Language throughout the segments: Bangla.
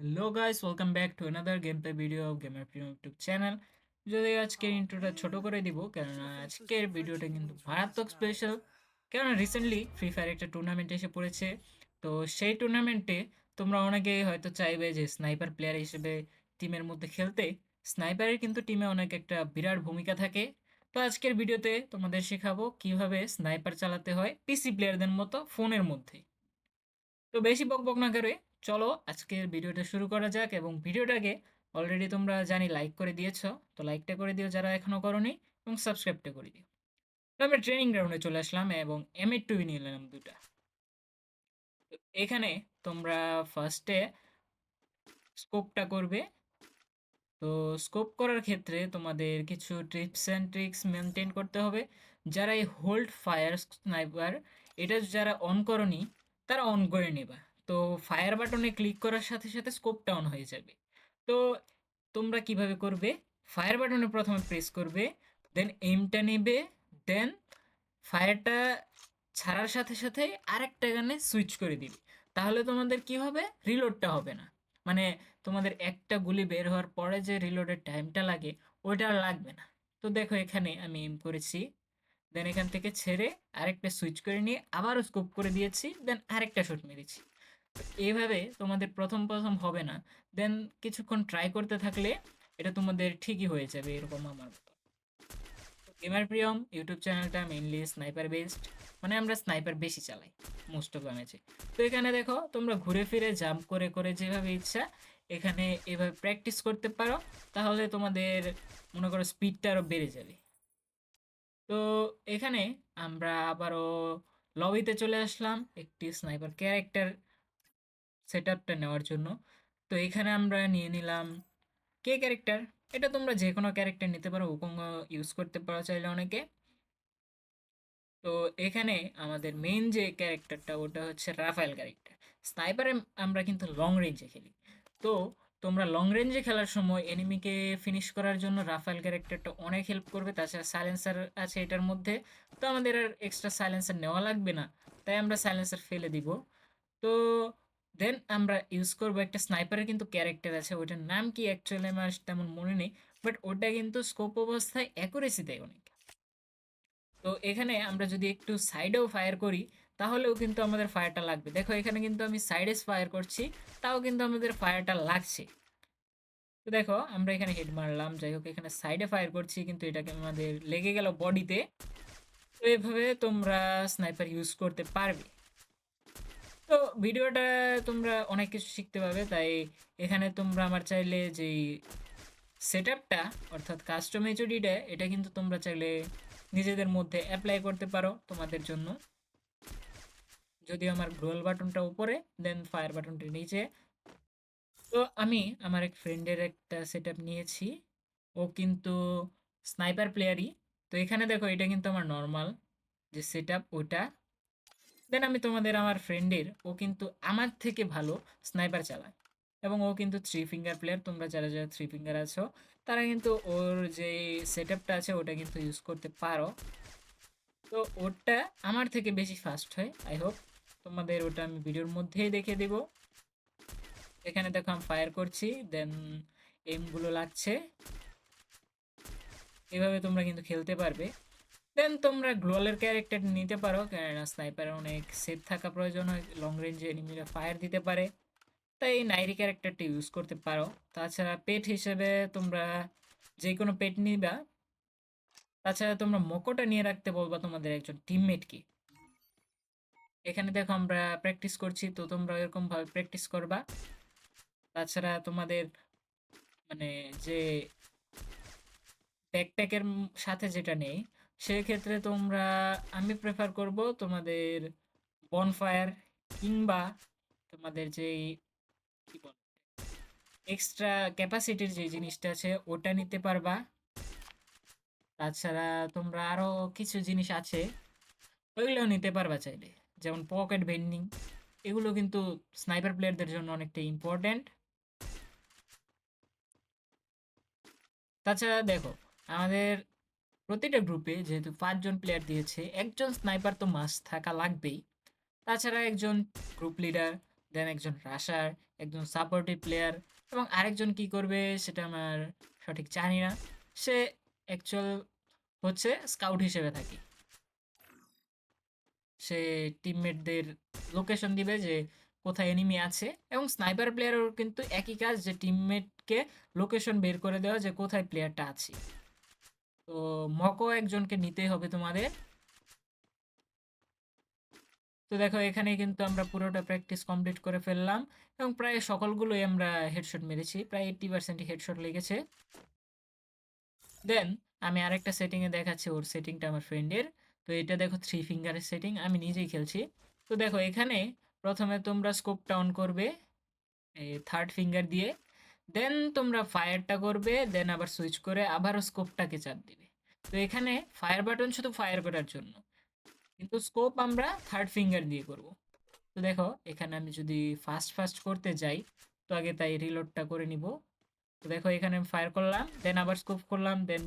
Hello guys welcome back to another game play video of gamer Priyo YouTube channel যদি আজকের ইন্ট্রোটা ছোট করে দিব কেননা আজকের ভিডিওটা কিন্তু মারাত্মক স্পেশাল কেননা রিসেন্টলি ফ্রি ফায়ার একটা টুর্নামেন্ট এসে পড়েছে। তো সেই টুর্নামেন্টে তোমরা অনেকেই হয়তো চাইবে যে স্নাইপার প্লেয়ার হিসেবে টিমের মধ্যে খেলতে। স্নাইপারের কিন্তু টিমে অনেক একটা বিরাট ভূমিকা থাকে। তো আজকের ভিডিওতে তোমাদের শেখাবো কীভাবে স্নাইপার চালাতে হয় পিসি প্লেয়ারদের মতো ফোনের মধ্যে। তো বেশি বক বক না করে চলো আজকের ভিডিওটা শুরু করা যাক এবং ভিডিওটাকে অলরেডি তোমরা জানি লাইক করে দিয়েছ, তো লাইকটা করে দিও যারা এখনও করনি এবং সাবস্ক্রাইবটা করে দিও। তো আমরা ট্রেনিং গ্রাউন্ডে চলে আসলাম এবং এম এর টুবি নিয়ে নিলাম দুটা এখানে তোমরা ফার্স্টে স্কোপটা করবে। তো স্কোপ করার ক্ষেত্রে তোমাদের কিছু টিপস অ্যান্ড ট্রিক্স মেনটেন করতে হবে। যারা এই হোল্ড ফায়ার স্নাইপার এটা যারা অন করনি, তারা অন করে নেবা। তো ফায়ার বাটনে ক্লিক করার সাথে সাথে স্কোপটা অন হয়ে যাবে। তো তোমরা কীভাবে করবে? ফায়ার বাটনে প্রথমে প্রেস করবে দেন এইমটা নেবে দেন ফায়ারটা ছাড়ার সাথে সাথে আরেকটা গানে সুইচ করে দিবে। তাহলে তোমাদের কি হবে? রিলোডটা হবে না। মানে তোমাদের একটা গুলি বের হওয়ার পরে যে রিলোডের টাইমটা লাগে, ওইটা লাগবে না। তো দেখো এখানে আমি এম করেছি। দেন এখান থেকে ছেড়ে আরেকটা সুইচ করে নিয়ে আবারও স্কোপ করে দিয়েছি দেন আরেকটা শট মেরেছি। তো এইভাবে তোমাদের প্রথম প্রথম হবে না। দেন কিছুক্ষণ ট্রাই করতে থাকলে এটা তোমাদের ঠিকই হয়ে যাবে এরকম আমার মতো। গেমার প্রিয়ম ইউটিউব চ্যানেলটা মেইনলি স্নাইপার বেসড মানে আমরা স্নাইপার বেশি চালাই মোস্ট অফ ম্যাচে তো এখানে দেখো, তোমরা ঘুরে ফিরে জাম্প করে করে যেভাবে ইচ্ছা, এখানে এভাবে প্র্যাকটিস করতে পারো, তাহলে তোমাদের মনে করো স্পিডটা আরও বেড়ে যাবে। তো এখানে আমরা আবারও লবিতে চলে আসলাম, একটি স্নাইপার ক্যারেক্টার সেট আপটা নেওয়ার জন্য। তো এখানে আমরা নিয়ে নিলাম কে ক্যারেক্টার এটা তোমরা যে কোনো ক্যারেক্টার নিতে পারো ওকং ইউজ করতে পারো চাইলে অনেকে। তো এখানে আমাদের মেন যে ক্যারেক্টারটা ওটা হচ্ছে রাফায়েল ক্যারেক্টার স্নাইপারে আমরা কিন্তু লং রেঞ্জে খেলি। তো তোমরা লং রেঞ্জে খেলার সময় এনিমিকে ফিনিশ করার জন্য রাফায়েল ক্যারেক্টারটা অনেক হেল্প করবে। তাছাড়া সাইলেন্সার আছে এটার মধ্যে। তো আমাদের আর এক্সট্রা সাইলেন্সার নেওয়া লাগবে না। তাই আমরা সাইলেন্সার ফেলে দিব। তো দেন আমরা ইউজ করব একটা স্নাইপারের কিন্তু ক্যারেক্টার আছে ওটার নাম কি অ্যাকচুয়ালি আমার তেমন মনে নেই বাট ওটা কিন্তু স্কোপ অবস্থায় অ্যাকুরেসি দেয় অনেক। তো এখানে আমরা যদি একটু সাইডেও ফায়ার করি, তাহলেও কিন্তু আমাদের ফায়ারটা লাগবে। দেখো এখানে কিন্তু আমি সাইডে ফায়ার করছি, তাও কিন্তু আমাদের ফায়ারটা লাগছে। তো দেখো, আমরা এখানে হেড মারলাম, যাই হোক এখানে সাইডে ফায়ার করছি, কিন্তু এটাকে আমাদের লেগে গেল বডিতে তো এভাবে তোমরা স্নাইপার ইউজ করতে পারবে। তো ভিডিওটা তোমরা অনেক কিছু শিখতে পাবে তাই এখানে তোমরা আমার চাইলে যেই সেট আপটা অর্থাৎ কাস্টম এইচডিটা এটা কিন্তু তোমরা চাইলে নিজেদের মধ্যে অ্যাপ্লাই করতে পারো তোমাদের জন্য। যদিও আমার গ্লোয়াল বাটনটা উপরে দেন ফায়ার বাটনটা নিচে। তো আমি আমার এক ফ্রেন্ডের একটা সেট নিয়েছি, ও কিন্তু স্নাইপার প্লেয়ারই তো এখানে দেখো, এটা কিন্তু আমার নর্মাল যে সেট আপ ওটা। দেন আমি তোমাদের আমার ফ্রেন্ডের ও কিন্তু আমার থেকে ভালো স্নাইপার চালায়। এবং ও কিন্তু থ্রি ফিঙ্গার প্লেয়ার তোমরা যারা যারা থ্রি ফিঙ্গার আছো, তারা কিন্তু ওর যে সেট আছে, ওটা কিন্তু ইউজ করতে পারো। তো ওটা আমার থেকে বেশি ফাস্ট হয় আই হোপ তোমাদের ওটা আমি ভিডিওর মধ্যেই দেখে দেব। এখানে দেখো আমি ফায়ার করছি দেন এমগুলো লাগছে। এভাবে তোমরা কিন্তু খেলতে পারবে। দেন তোমরা গ্লোয়ালের ক্যারেক্টার নিতে পারো, কেননা স্নাইপারে অনেক সেফ থাকা প্রয়োজন হয় লং রেঞ্জে এনিমিরা ফায়ার দিতে পারে। তাই এই নাইরি ক্যারেক্টারটি ইউজ করতে পারো। তাছাড়া পেট হিসেবে তোমরা যে কোনো পেট নিবা। তাছাড়া তোমরা মকোটা নিয়ে রাখতে বলবা তোমাদের একজন টিমমেটকে এখানে দেখো আমরা প্র্যাকটিস করছি, তো তোমরা এরকমভাবে প্র্যাকটিস করবা। তাছাড়া তোমাদের মানে যে ব্যাকপ্যাকের সাথে যেটা নেই সেক্ষেত্রে তোমরা, আমি প্রেফার করব তোমাদের বনফায়ার কিংবা তোমাদের যেই এক্সট্রা ক্যাপাসিটির যে জিনিসটা আছে, ওটা নিতে পারবা। তাছাড়া তোমরা আরও কিছু জিনিস আছে, ওইগুলো নিতে পারবা চাইলে। যেমন পকেট ভেন্ডিং এগুলো কিন্তু স্নাইপার প্লেয়ারদের জন্য অনেকটা ইম্পর্ট্যান্ট তাছাড়া দেখো, আমাদের প্রতিটা গ্রুপে যেহেতু পাঁচজন প্লেয়ার দিয়েছে একজন স্নাইপার তো মাস থাকা লাগবেই তাছাড়া একজন গ্রুপ লিডার দেন একজন রাশার, একজন সাপোর্টিভ প্লেয়ার এবং আরেকজন কি করবে সেটা আমার সঠিক জানি না। সে অ্যাকচুয়াল হচ্ছে স্কাউট হিসেবে থাকে। সে টিমমেটদের লোকেশন দিবে যে কোথায় এনিমি আছে এবং স্নাইপার প্লেয়ারও কিন্তু একই কাজ যে টিমমেটকে লোকেশন বের করে দেওয়া যে কোথায় প্লেয়ারটা আছে। তো মকও একজনকে নিতেই হবে তোমাদের। তো দেখো এখানে কিন্তু আমরা পুরোটা প্র্যাকটিস কমপ্লিট করে ফেললাম এবং প্রায় সকলগুলোই আমরা হেডশট মেরেছি। প্রায় 80% হেডশট লেগেছে। দেন আমি আরেকটা সেটিংয়ে দেখাচ্ছি, ওর সেটিংটা আমার ফ্রেন্ডের। তো এটা দেখো থ্রি ফিঙ্গারের সেটিং আমি নিজেই খেলছি। তো দেখো, এখানে প্রথমে তোমরা স্কোপটা অন করবে থার্ড ফিঙ্গার দিয়ে। দেন তোমরা ফায়ারটা করবে দেন আবার সুইচ করে আবারও স্কোপটাকে চাপ দিবে। তো এখানে ফায়ার বাটন শুধু ফায়ার করার জন্য। কিন্তু স্কোপ আমরা থার্ড ফিঙ্গার দিয়ে করব। তো দেখো এখানে আমি যদি ফাস্ট, ফাস্ট করতে যাই তো আগে তাই রিলোডটা করে নিব। তো দেখো এখানে আমি ফায়ার করলাম দেন আবার স্কোপ করলাম then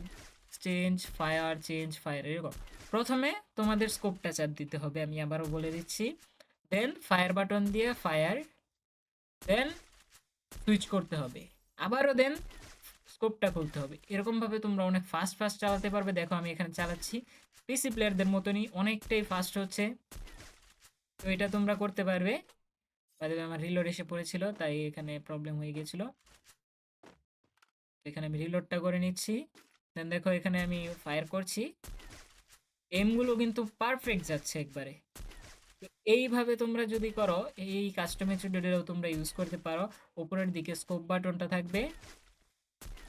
change fire change fire এরকম। প্রথমে তোমাদের স্কোপটা চাপ দিতে হবে আমি আবারও বলে দিচ্ছি। দেন ফায়ার বাটন দিয়ে ফায়ার দেন সুইচ করতে হবে। আবারও দেন স্কোপটা খুলতে হবে। এরকমভাবে তোমরা অনেক ফাস্ট, ফাস্ট চালাতে পারবে। দেখো আমি এখানে চালাচ্ছি। পিসি প্লেয়ারদের মতনই অনেকটাই ফাস্ট হচ্ছে। তো এটা তোমরা করতে পারবে। ওয়ে আমার রিলোড এসে পড়েছিল তাই এখানে প্রবলেম হয়ে গিয়েছিল। এখানে আমি রিলোডটা করে নিচ্ছি। দেন দেখো এখানে আমি ফায়ার করছি। এমগুলো কিন্তু পারফেক্ট যাচ্ছে একবারে। এইভাবে তোমরা যদি করো, এই কাস্টম মেথডেরও তোমরা ইউজ করতে পারো। উপরের দিকে স্কোপ বাটনটা থাকবে।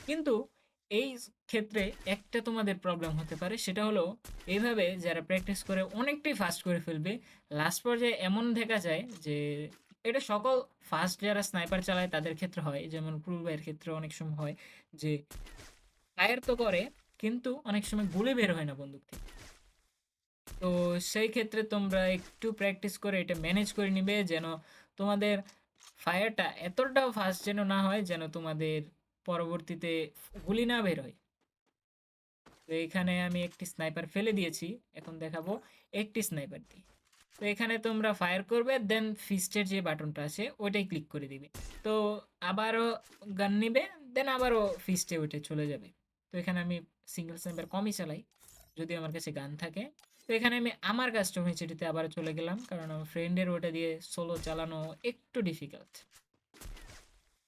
কিন্তু এই ক্ষেত্রে একটা তোমাদের প্রবলেম হতে পারে, সেটা হলো এইভাবে যারা প্র্যাকটিস করে অনেকটাই ফাস্ট করে ফেলবে। লাস্ট পর্যায়ে এমন দেখা যায় যে এটা সকল ফাস্ট যারা স্নাইপার চালায় তাদের ক্ষেত্রে হয়। যেমন ক্রুল ভাইয়ের ক্ষেত্রে অনেক সময় হয় যে ফায়ার তো করে, কিন্তু অনেক সময় গুলি বের হয় না বন্দুক থেকে। তো সেই ক্ষেত্রে তোমরা একটু প্র্যাকটিস করে এটা ম্যানেজ করে নিবে যেন তোমাদের ফায়ারটা এতটাও ফাস্ট যেন না হয় যেন তোমাদের পরবর্তীতে গুলি না বের হয়। তো এখানে আমি একটি স্নাইপার ফেলে দিয়েছি। এখন দেখাবো একটি স্নাইপার দিয়ে। তো এখানে তোমরা ফায়ার করবে দেন ফিস্টের যে বাটনটা আছে, ওইটাই ক্লিক করে দিবে। তো আবারও গান নিবে দেন আবারও ফিস্টে ওইটা চলে যাবে। তো এখানে আমি সিঙ্গেল স্নাইপার কমই চালাই। যদি আমার কাছে গান থাকে। তো এখানে আমি আমার কাস্টম এইচডিতে আবার চলে গেলাম। কারণ আমার ফ্রেন্ডের ওটা দিয়ে সোলো চালানো একটু ডিফিকাল্ট।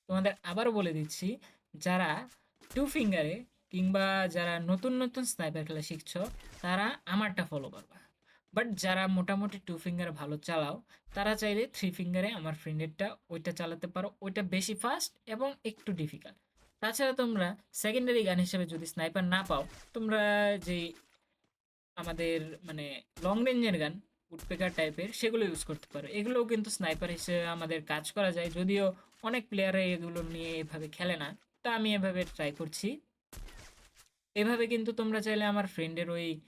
তোমাদের আবারও বলে দিচ্ছি যারা টু ফিঙ্গারে কিংবা যারা নতুন, নতুন স্নাইপার খেলা শিখছো তারা আমারটা ফলো করবা। বাট যারা মোটামুটি টু ফিঙ্গার ভালো চালাও তারা চাইলে থ্রি ফিঙ্গারে আমার ফ্রেন্ডেরটা ওইটা চালাতে পারো। ওইটা বেশি ফাস্ট এবং একটু ডিফিকাল্ট। তাছাড়া তোমরা সেকেন্ডারি গান হিসেবে যদি স্নাইপার না পাও তোমরা যেই আমাদের মানে লং রেঞ্জের গান উডপেকার টাইপের সেগুলো ইউজ করতে পারো। এগুলোও কিন্তু স্নাইপার হিসেবে আমাদের কাজ করা যায়। যদিও অনেক প্লেয়াররা এগুলো নিয়ে এভাবে খেলে না। তো আমি এভাবে ট্রাই করছি। এভাবে কিন্তু তোমরা চাইলে আমার ফ্রেন্ডের ওই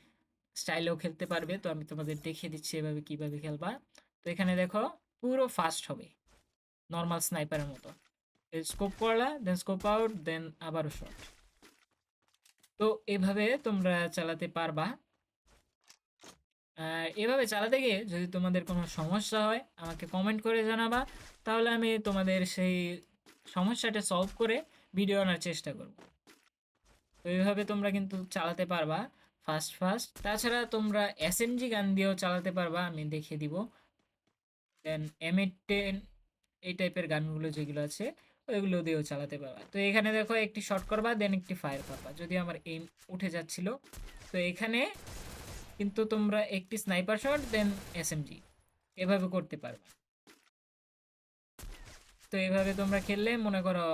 স্টাইলেও খেলতে পারবে। তো আমি তোমাদের দেখিয়ে দিচ্ছি এভাবে কীভাবে খেলবা। তো এখানে দেখো, পুরো ফাস্ট হবে। নর্মাল স্নাইপারের মতো। স্কোপ করলা দেন স্কোপ আউট দেন আবারও শট। তো এভাবে তোমরা চালাতে পারবা। আর এভাবে চালাতে গিয়ে যদি তোমাদের কোনো সমস্যা হয় আমাকে কমেন্ট করে জানাবা। তাহলে আমি তোমাদের সেই সমস্যাটা সলভ করে ভিডিও আনার চেষ্টা করব। তো এভাবে তোমরা কিন্তু চালাতে পারবা ফাস্ট, ফাস্ট। তাছাড়া তোমরা এসএমজি গান দিয়েও চালাতে পারবা আমি দেখিয়ে দিব। দেন M10 এই টাইপের গানগুলো যেগুলো আছে ওইগুলো দিয়েও চালাতে পারবা। তো এখানে দেখো একটি শর্ট করবা দেন একটি ফায়ার করবা। যদি আমার এইম উঠে যাচ্ছিল। তো এখানে কিন্তু তোমরা একটি sniper shot then S SMG এভাবে করতে পারবা। তো এভাবে তোমরা খেললে মনে করো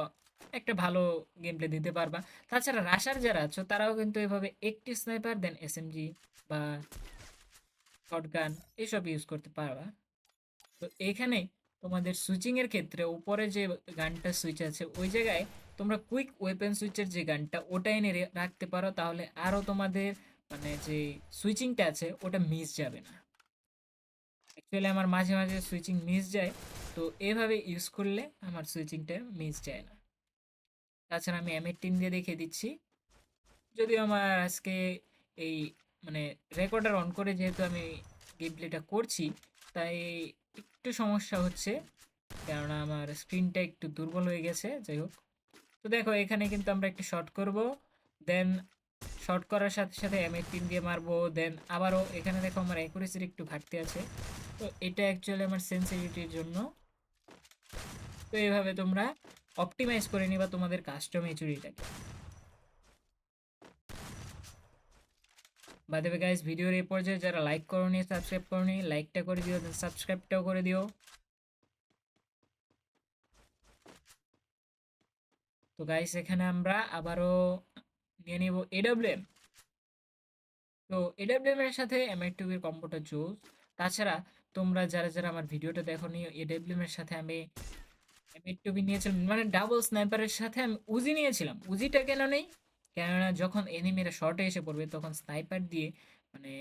একটা ভালো গেম প্লে দিতে পারবা। তাছাড়া রাশার যারা আছো, তারাও কিন্তু এভাবে একটি স্নাইপার দেন এসএমজি বা শটগান এসব ইউজ করতে পারবা। তো এখানে তোমাদের সুইচিংয়ের ক্ষেত্রে উপরে যে গানটা সুইচ আছে, ওই জায়গায় তোমরা কুইক ওয়েপেন সুইচের যে গানটা ওটা এনে রাখতে পারো তাহলে আরও তোমাদের মানে যে সুইচিংটা আছে ওটা মিস যাবে না। অ্যাকচুয়ালি আমার মাঝে, মাঝে সুইচিং মিস যায়। তো এভাবে ইউজ করলে আমার সুইচিংটা মিস যায় না। তাছাড়া আমি M18 দিয়ে দেখিয়ে দিচ্ছি। যদিও আমার আজকে এই মানে রেকর্ডার অন করে যেহেতু আমি গেম প্লেটা করছি তাই একটু সমস্যা হচ্ছে। কেননা আমার স্ক্রিনটা একটু দুর্বল হয়ে গেছে যাই হোক তো দেখো এখানে কিন্তু আমরা একটু শর্ট করব দেন শর্ট করার সাথে সাথে এম এইটিন দিয়ে মারবো দেন আবারও এখানে দেখো আমার অ্যাকুরেসির একটু ঘাটতি আছে। তো এটা অ্যাকচুয়ালি আমার সেন্সিটিভিটির জন্য। তো এইভাবে তোমরা অপটিমাইজ করে নিবা তোমাদের কাস্টম চুরিটাকে বাই দেবে গাইস ভিডিওর এই পর্যায়ে যারা লাইক করনি সাবস্ক্রাইব করনি লাইকটা করে দিও সাবস্ক্রাইবটাও করে দিও। তো গাইস এখানে আমরা আবারও নিয়ে নিব এডব্লিউএম তো এডব্লিউএম এর সাথে এমআই টুবির কম্বোটা জোস তাছাড়া তোমরা যারা যারা আমার ভিডিওটা দেখো নি এডব্লিউএম এর সাথে আমি এমআই টুবি নিয়েছিলাম মানে ডাবল স্নাইপারের সাথে আমি উজি নিয়েছিলাম। উজিটা কেন নেই? কেননা যখন এনিমিরা শর্টে এসে পড়বে, তখন স্নাইপার দিয়ে মানে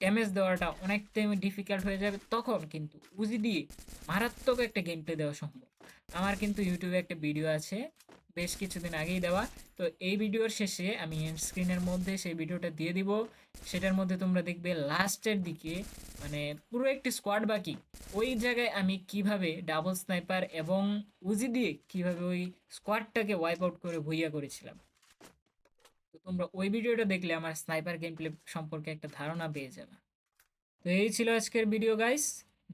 ড্যামেজ দেওয়াটা অনেকটাই ডিফিকাল্ট হয়ে যাবে। তখন কিন্তু উজি দিয়ে মারাত্মক একটা গেম প্লে দেওয়া সম্ভব। আমার কিন্তু ইউটিউবে একটা ভিডিও আছে। বেশ কিছুদিন আগেই দেওয়া। তো এই ভিডিওর শেষে আমি এন্ড স্ক্রিনের মধ্যে সেই ভিডিওটা দিয়ে দিব। সেটার মধ্যে তোমরা দেখবে লাস্টের দিকে মানে পুরো একটি স্কোয়াড বাকি। ওই জায়গায় আমি কীভাবে ডাবল স্নাইপার এবং উজি দিয়ে কীভাবে ওই স্কোয়াডটাকে ওয়াইপ আউট করে ভুইয়া করেছিলাম। তো তোমরা ওই ভিডিওটা দেখলে আমার স্নাইপার গেম প্লে সম্পর্কে একটা ধারণা পেয়ে যাবে। তো এই ছিল আজকের ভিডিও গাইস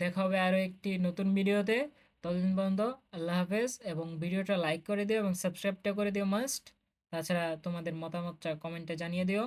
দেখা হবে আরও একটি নতুন ভিডিওতে ততদিন পর্যন্ত আল্লাহ হাফেজ এবং ভিডিওটা লাইক করে দিও এবং সাবস্ক্রাইবটা করে দিও মাস্ট তাছাড়া তোমাদের মতামতটা কমেন্টে জানিয়ে দিও।